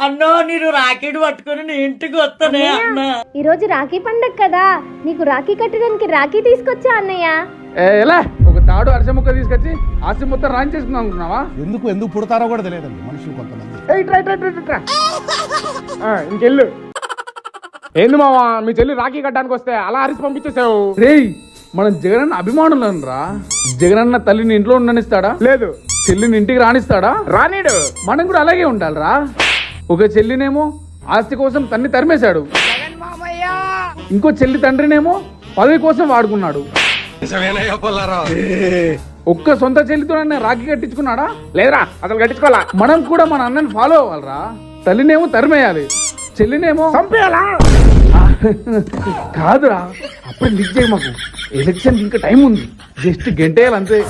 అన్నో నేను రాకెట్ పట్టుకొని నీ ఇంటికి వస్తానే అన్న. ఈ రోజు రాఖీ పండగ కదా. నీకు రాఖీ కట్టడానికి రాఖీ తీసుకొచ్చా అన్నయ్య? ఏ, ఎలా? ఒక తాడు అరస ముక్క తీసుకొచ్చి ఆస్తి మొత్తం రాన్ చేసుకుందాం అనుకున్నావా ఎందుకు ఎందుకు పుడతారో కూడా తెలియదండి మనుషులు కొంతమంది. ఏయ్, ఇట్రా, ఇట్రా, ఇట్రా, ఇట్రా. ఆ, ఇంకెళ్ళు. ఏంది మావా మీ చెల్లి రాఖీ కట్టడానికి వస్తే అలా అరిసి పంపించేసావు? రేయ్ మనం జగనన్న అభిమానులను రా జగనన్న తల్లిని ఇంట్లో ఉండనిస్తాడా? లేదు. చెల్లిని ఇంటికి రానిస్తాడా? రానీడు. మనం కూడా అలాగే ఉండాలిరా. ఒక చెల్లినేమో ఆస్తి కోసం తన్ని తరిమేశాడు. ఇంకో చెల్లి తండ్రినేమో పదవి కోసం వాడుకున్నాడు. ఒక్క సొంత చెల్లితో రాఖీ కట్టించుకున్నాడా? లేదురా అసలు కట్టించుకోవాలా? మనం కూడా మన అన్నని ఫాలో అవ్వాలరా. తల్లినేమో తరిమేయాలి. చెల్లినేమో చంపేయాలా? కాదురా అప్పుడు లిక్ చేయి మాకు. ఎలక్షన్ ఇంకా టైం ఉంది. జస్ట్ గంటేయాలి అంతే